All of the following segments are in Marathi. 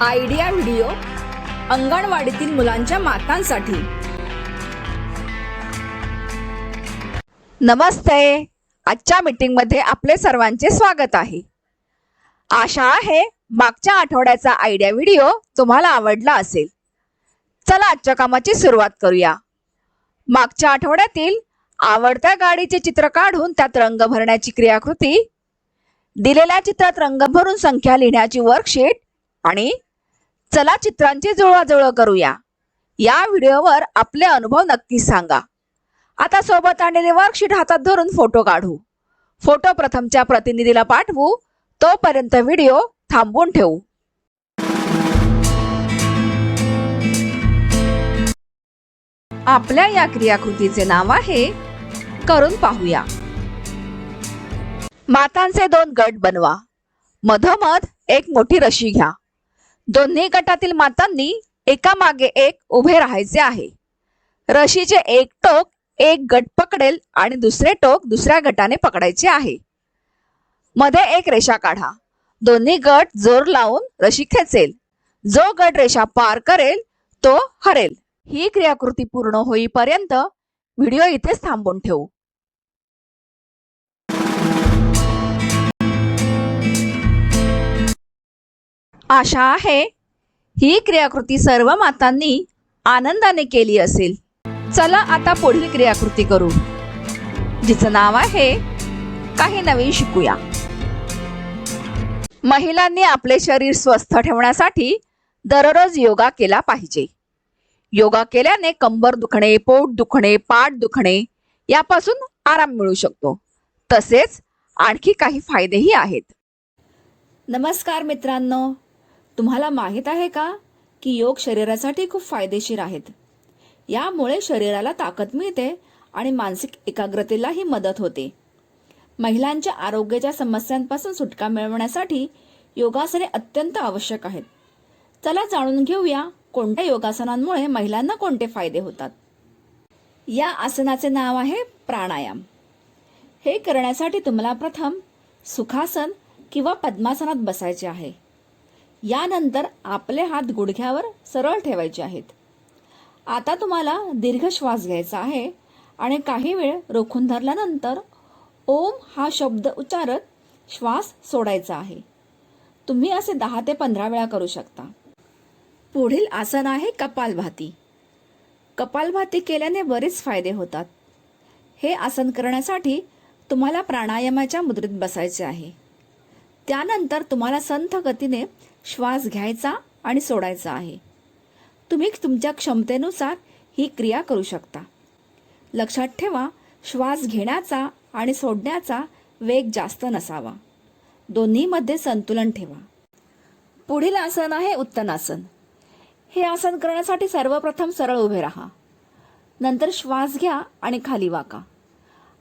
आयडिया व्हिडिओ अंगणवाडीतील मुलांच्या मातांसाठी. नमस्ते. आजच्या मीटिंगमध्ये आपले सर्वांचे स्वागत आहे. आशा आहे मागच्या आठवड्याचा आयडिया व्हिडिओ तुम्हाला आवडला असेल. चला आजच्या कामाची सुरुवात करूया. मागच्या आठवड्यातील आवडत्या गाडीचे चित्र काढून त्यात रंग भरण्याची क्रियाकृती दिलेल्या चित्रात रंग भरून संख्या लिहिण्याची वर्कशीट आणि चला चित्रांची जुळवाजुळव करूया. या व्हिडिओवर आपले अनुभव नक्की सांगा. आता सोबत आणलेले वर्कशीट हातात धरून फोटो काढू. फोटो प्रथमच्या प्रतिनिधीला पाठवू तोपर्यंत व्हिडिओ थांबवून ठेवू. आपल्या या क्रियाकृतीचे नाव आहे करून पाहूया. मातांचे दोन गट बनवा. मधोमध एक मोठी रशी घ्या. दोन्ही गटातील मातांनी एका मागे एक उभे राहायचे आहे. रशीचे एक टोक एक गट पकडेल आणि दुसरे टोक दुसऱ्या गटाने पकडायचे आहे. मध्ये एक रेषा काढा. दोन्ही गट जोर लावून रशी खेचेल. जो गट रेषा पार करेल तो हरेल. ही क्रियाकृती पूर्ण होईपर्यंत व्हिडिओ इथेच थांबून ठेवू. आशा आहे ही क्रियाकृती सर्व मातांनी आनंदाने केली असेल. चला आता पुढील क्रियाकृती करू. जिचं नाव आहे काही नवीन शिकूया. महिलांनी आपले शरीर स्वस्थ ठेवण्यासाठी दररोज योगा केला पाहिजे. योगा केल्याने कंबर दुखणे पोट दुखणे पाठ दुखणे यापासून आराम मिळू शकतो. तसेच आणखी काही फायदेही आहेत. नमस्कार मित्रांनो तुम्हाला माहीत आहे का की योग शरीरासाठी खूप फायदेशीर आहेत? यामुळे शरीराला ताकद मिळते आणि मानसिक एकाग्रतेलाही मदत होते. महिलांच्या आरोग्याच्या समस्यांपासून सुटका मिळवण्यासाठी योगासने अत्यंत आवश्यक आहेत. चला जाणून घेऊया कोणत्या योगासनांमुळे महिलांना कोणते फायदे होतात. या आसनाचे नाव आहे प्राणायाम. हे करण्यासाठी तुम्हाला प्रथम सुखासन किंवा पद्मासनात बसायचे आहे. यानंतर आपले हात गुडघ्यावर सरळ ठेवायचे आहेत. आता तुम्हाला दीर्घ श्वास घ्यायचा आहे आणि काही वेळ रोखून धरल्यानंतर ओम हा शब्द उच्चारत श्वास सोडायचा आहे. तुम्ही असे दहा ते पंधरा वेळा करू शकता. पुढील आसन आहे कपालभाती. कपालभाती केल्याने बरेच फायदे होतात. हे आसन करण्यासाठी तुम्हाला प्राणायामाच्या मुद्रेत बसायचे आहे. त्यानंतर तुम्हाला संथ गतीने श्वास घ्यायचा आणि सोडायचा आहे. तुम्ही तुमच्या क्षमतेनुसार ही क्रिया करू शकता. लक्षात ठेवा श्वास घेण्याचा आणि सोडण्याचा वेग जास्त नसावा. दोन्हीमध्ये संतुलन ठेवा. पुढील आसन आहे उत्तनासन हे आसन करण्यासाठी सर्वप्रथम सरळ उभे राहा. नंतर श्वास घ्या आणि खाली वाका.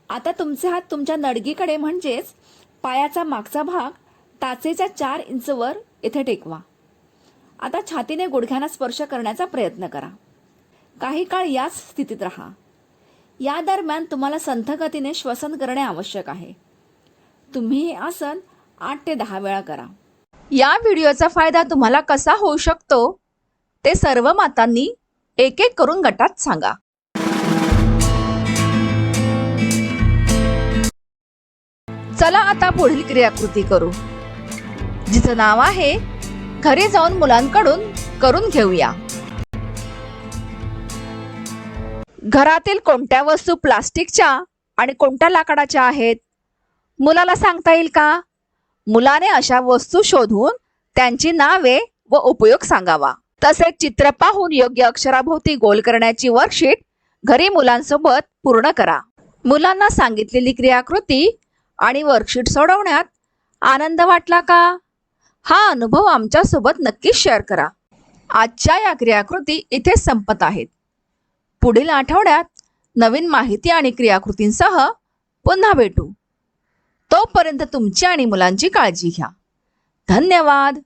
आता तुमचे हात तुमच्या नडगीकडे म्हणजेच पायाचा मागचा भाग टाचेच्या चार इंचवर येथे इथे टेकवा. आता छातीने गुडघ्यांना स्पर्श करण्याचा प्रयत्न करा. काही काळ याच स्थितीत राहा. या दरम्यान तुम्हाला संथगतीने श्वसन करणे आवश्यक आहे. तुम्ही हे आसन आठ ते दहा वेळा करा. या व्हिडिओचा फायदा तुम्हाला कसा होऊ शकतो ते सर्व मातांनी एक एक करून गटात सांगा. चला आता पुढील क्रियाकृती करू. जिचं नाव आहे घरी जाऊन मुलांकडून करून घेऊया. घरातील कोणत्या वस्तू प्लास्टिकच्या आणि कोणत्या लाकडाच्या आहेत? मुलाला सांगता येईल का? मुलाने अशा वस्तू शोधून त्यांची नावे व उपयोग सांगावा. तसेच चित्र पाहून योग्य अक्षराभोवती गोल करण्याची वर्कशीट घरी मुलांसोबत पूर्ण करा. मुलांना सांगितलेली क्रियाकृती आणि वर्कशीट सोडवण्यात आनंद वाटला का? हा अनुभव आमच्यासोबत नक्कीच शेअर करा. आजच्या या क्रियाकृती इथे संपत आहेत. पुढील आठवड्यात नवीन माहिती आणि क्रियाकृतींसह पुन्हा भेटू. तोपर्यंत तुमची आणि मुलांची काळजी घ्या. धन्यवाद.